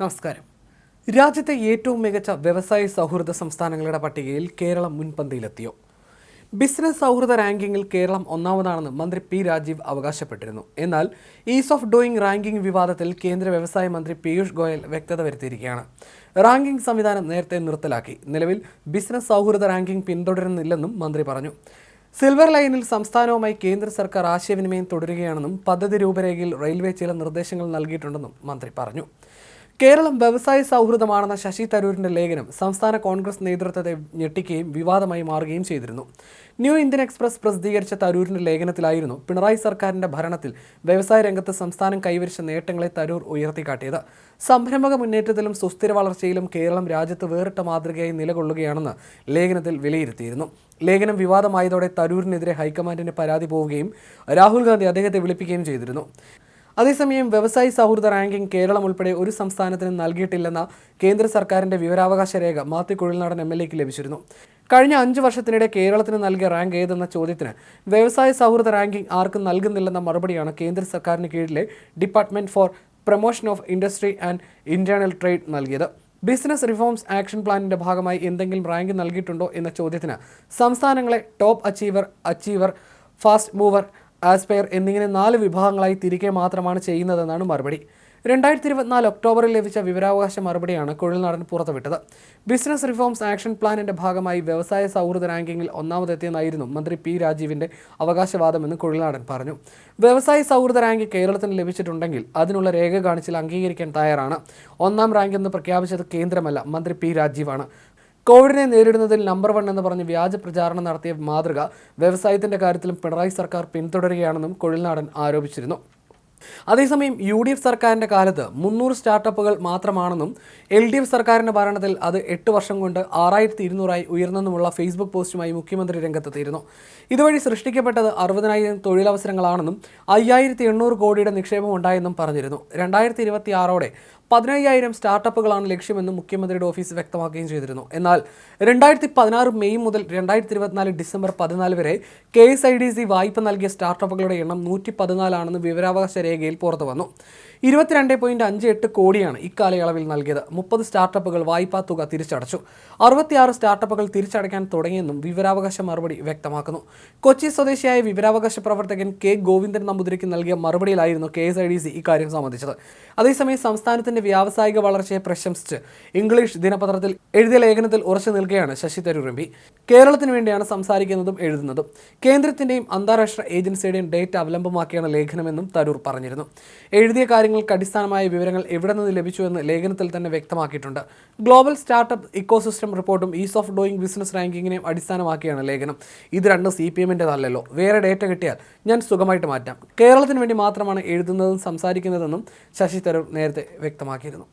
നമസ്കാരം. രാജ്യത്തെ ഏറ്റവും മികച്ച വ്യവസായ സൗഹൃദ സംസ്ഥാനങ്ങളുടെ പട്ടികയിൽ കേരളം മുൻപന്തിയിലെത്തിയോ? ബിസിനസ് സൗഹൃദ റാങ്കിങ്ങിൽ കേരളം ഒന്നാമതാണെന്ന് മന്ത്രി പി രാജീവ് അവകാശപ്പെട്ടിരുന്നു. എന്നാൽ ഈസ് ഓഫ് ഡൂയിങ് റാങ്കിംഗ് വിവാദത്തിൽ കേന്ദ്ര വ്യവസായ മന്ത്രി പീയൂഷ് ഗോയൽ വ്യക്തത വരുത്തിയിരിക്കുകയാണ്. റാങ്കിംഗ് സംവിധാനം നേരത്തെ നിർത്തലാക്കി. നിലവിൽ ബിസിനസ് സൗഹൃദ റാങ്കിംഗ് പിന്തുടരുന്നില്ലെന്നും മന്ത്രി പറഞ്ഞു. സിൽവർ ലൈനിൽ സംസ്ഥാനവുമായി കേന്ദ്ര സർക്കാർ ആശയവിനിമയം തുടരുകയാണെന്നും പദ്ധതി രൂപരേഖയിൽ റെയിൽവേ ചില നിർദ്ദേശങ്ങൾ നൽകിയിട്ടുണ്ടെന്നും മന്ത്രി പറഞ്ഞു. കേരളം വ്യവസായ സൗഹൃദമാണെന്ന ശശി തരൂരിന്റെ ലേഖനം സംസ്ഥാന കോൺഗ്രസ് നേതൃത്വത്തെ ഞെട്ടിക്കുകയും വിവാദമായി മാറുകയും ചെയ്തിരുന്നു. ന്യൂ ഇന്ത്യൻ എക്സ്പ്രസ് പ്രസിദ്ധീകരിച്ച തരൂരിന്റെ ലേഖനത്തിലായിരുന്നു പിണറായി സർക്കാരിന്റെ ഭരണത്തിൽ വ്യവസായ രംഗത്ത് സംസ്ഥാനം കൈവരിച്ച നേട്ടങ്ങളെ തരൂർ ഉയർത്തിക്കാട്ടിയത്. സംരംഭക മുന്നേറ്റത്തിലും സുസ്ഥിര വളർച്ചയിലും കേരളം രാജ്യത്ത് വേറിട്ട മാതൃകയായി നിലകൊള്ളുകയാണെന്ന് ലേഖനത്തിൽ വിലയിരുത്തിയിരുന്നു. ലേഖനം വിവാദമായതോടെ തരൂരിനെതിരെ ഹൈക്കമാൻഡിന് പരാതി പോവുകയും രാഹുൽ ഗാന്ധി അദ്ദേഹത്തെ വിളിപ്പിക്കുകയും ചെയ്തിരുന്നു. അതേസമയം വ്യവസായി സൗഹൃദ റാങ്കിംഗ് കേരളം ഉൾപ്പെടെ ഒരു സംസ്ഥാനത്തിനും നൽകിയിട്ടില്ലെന്ന കേന്ദ്ര സർക്കാരിന്റെ വിവരാവകാശ രേഖ മാത്യു കുഴൽനാടൻ എം എൽ എക്ക് ലഭിച്ചിരുന്നു. കഴിഞ്ഞ അഞ്ച് വർഷത്തിനിടെ കേരളത്തിന് നൽകിയ റാങ്ക് ഏതെന്ന ചോദ്യത്തിന് വ്യവസായ സൗഹൃദ റാങ്കിംഗ് ആർക്കും നൽകുന്നില്ലെന്ന മറുപടിയാണ് കേന്ദ്ര സർക്കാരിന് കീഴിലെ department for promotion of industry and internal trade നൽകിയത്. ബിസിനസ് റിഫോംസ് ആക്ഷൻ പ്ലാനിന്റെ ഭാഗമായി എന്തെങ്കിലും റാങ്ക് നൽകിയിട്ടുണ്ടോ എന്ന ചോദ്യത്തിന് സംസ്ഥാനങ്ങളെ top achiever achiever fast mover aspirer എന്നിങ്ങനെ നാല് വിഭാഗങ്ങളായി തിരികെ മാത്രമാണ് ചെയ്യുന്നതെന്നാണ് മറുപടി. രണ്ടായിരത്തി ഇരുപത്തിനാല് ഒക്ടോബറിൽ ലഭിച്ച വിവരാവകാശ മറുപടിയാണ് കുഴൽനാടൻ പുറത്തുവിട്ടത്. ബിസിനസ് റിഫോംസ് ആക്ഷൻ പ്ലാനിന്റെ ഭാഗമായി വ്യവസായ സൗഹൃദ റാങ്കിങ്ങിൽ ഒന്നാമതെത്തിയെന്നായിരുന്നു മന്ത്രി പി രാജീവിന്റെ അവകാശവാദമെന്ന് കുഴൽനാടൻ പറഞ്ഞു. വ്യവസായ സൗഹൃദ റാങ്ക് കേരളത്തിന് ലഭിച്ചിട്ടുണ്ടെങ്കിൽ അതിനുള്ള രേഖ കാണിച്ചാൽ അംഗീകരിക്കാൻ തയ്യാറാണ്. ഒന്നാം റാങ്ക് എന്ന് പ്രഖ്യാപിച്ചത് കേന്ദ്രമല്ല മന്ത്രി പി രാജീവാണ്. കോവിഡിനെ നേരിടുന്നതിൽ നമ്പർ വൺ എന്ന് പറഞ്ഞ് വ്യാജ പ്രചാരണം നടത്തിയ മാതൃക വ്യവസായത്തിന്റെ കാര്യത്തിലും പിണറായി സർക്കാർ പിന്തുടരുകയാണെന്നും കൊഴിൽനാടൻ ആരോപിച്ചിരുന്നു. അതേസമയം യു ഡി എഫ് സർക്കാരിന്റെ കാലത്ത് മുന്നൂറ് സ്റ്റാർട്ടപ്പുകൾ മാത്രമാണെന്നും എൽ ഡി എഫ് സർക്കാരിന്റെ ഭരണത്തിൽ അത് എട്ട് വർഷം കൊണ്ട് ആറായിരത്തി ഇരുന്നൂറായി ഉയർന്നെന്നുമുള്ള ഫേസ്ബുക്ക് പോസ്റ്റുമായി മുഖ്യമന്ത്രി രംഗത്തെത്തിയിരുന്നു. ഇതുവഴി സൃഷ്ടിക്കപ്പെട്ടത് അറുപതിനായിരം തൊഴിലവസരങ്ങളാണെന്നും അയ്യായിരത്തി എണ്ണൂറ് കോടിയുടെ നിക്ഷേപം ഉണ്ടായെന്നും പറഞ്ഞിരുന്നു. രണ്ടായിരത്തി ഇരുപത്തി ആറോടെ പതിനയ്യായിരം സ്റ്റാർട്ടപ്പുകളാണ് ലക്ഷ്യമെന്നും മുഖ്യമന്ത്രിയുടെ ഓഫീസ് വ്യക്തമാക്കുകയും ചെയ്തിരുന്നു. എന്നാൽ രണ്ടായിരത്തി പതിനാറ് മെയ് മുതൽ രണ്ടായിരത്തി ഇരുപത്തിനാല് ഡിസംബർ പതിനാല് വരെ K S I D C വായ്പ നൽകിയ സ്റ്റാർട്ടപ്പുകളുടെ എണ്ണം നൂറ്റി പതിനാലാണെന്ന് വിവരാവകാശ രേഖയിൽ പുറത്തു വന്നു ഇരുപത്തിരണ്ട് പോയിന്റ് അഞ്ച് എട്ട് കോടിയാണ് ഇക്കാലയളവിൽ നൽകിയത്. മുപ്പത് സ്റ്റാർട്ടപ്പുകൾ വായ്പാ തുക തിരിച്ചടച്ചു. അറുപത്തിയാറ് സ്റ്റാർട്ടപ്പുകൾ തിരിച്ചടയ്ക്കാൻ തുടങ്ങിയെന്നും വിവരാവകാശ മറുപടി വ്യക്തമാക്കുന്നു. കൊച്ചി സ്വദേശിയായ വിവരാവകാശ പ്രവർത്തകൻ കെ ഗോവിന്ദൻ നമ്പൂതിരിക്ക് നൽകിയ മറുപടിയിലായിരുന്നു K S I D C ഇക്കാര്യം സംബന്ധിച്ചത് അതേസമയം സംസ്ഥാനത്തിന്റെ വ്യാവസായിക വളർച്ചയെ പ്രശംസിച്ച് ഇംഗ്ലീഷ് ദിനപത്രത്തിൽ എഴുതിയ ലേഖനത്തിൽ ഉറച്ചു നിൽക്കുകയാണ് ശശി തരൂർ എം പി. കേരളത്തിന് വേണ്ടിയാണ് സംസാരിക്കുന്നതും എഴുതുന്നതും. കേന്ദ്രത്തിന്റെയും അന്താരാഷ്ട്ര ഏജൻസിയുടെയും ഡേറ്റ അവലംബമാക്കിയാണ് ലേഖനമെന്നും തരൂർ പറഞ്ഞിരുന്നു. എഴുതിയ കാര്യങ്ങൾക്ക് അടിസ്ഥാനമായ വിവരങ്ങൾ എവിടെ നിന്ന് ലഭിച്ചുവെന്ന് ലേഖനത്തിൽ തന്നെ വ്യക്തമാക്കിയിട്ടുണ്ട്. ഗ്ലോബൽ സ്റ്റാർട്ടപ്പ് ഇക്കോസിസ്റ്റം റിപ്പോർട്ടും ഈസ് ഓഫ് ഡൂയിങ് ബിസിനസ് റാങ്കിങ്ങിനെയും അടിസ്ഥാനമാക്കിയാണ് ലേഖനം. ഇത് രണ്ടും സി പി എമ്മിന്റെതല്ലല്ലോ. വേറെ ഡേറ്റ കിട്ടിയാൽ ഞാൻ സുഖമായിട്ട് മാറ്റാം. കേരളത്തിന് വേണ്ടി മാത്രമാണ് എഴുതുന്നതും സംസാരിക്കുന്നതെന്നും ശശി തരൂർ നേരത്തെ വ്യക്തമാക്കിയിരുന്നു.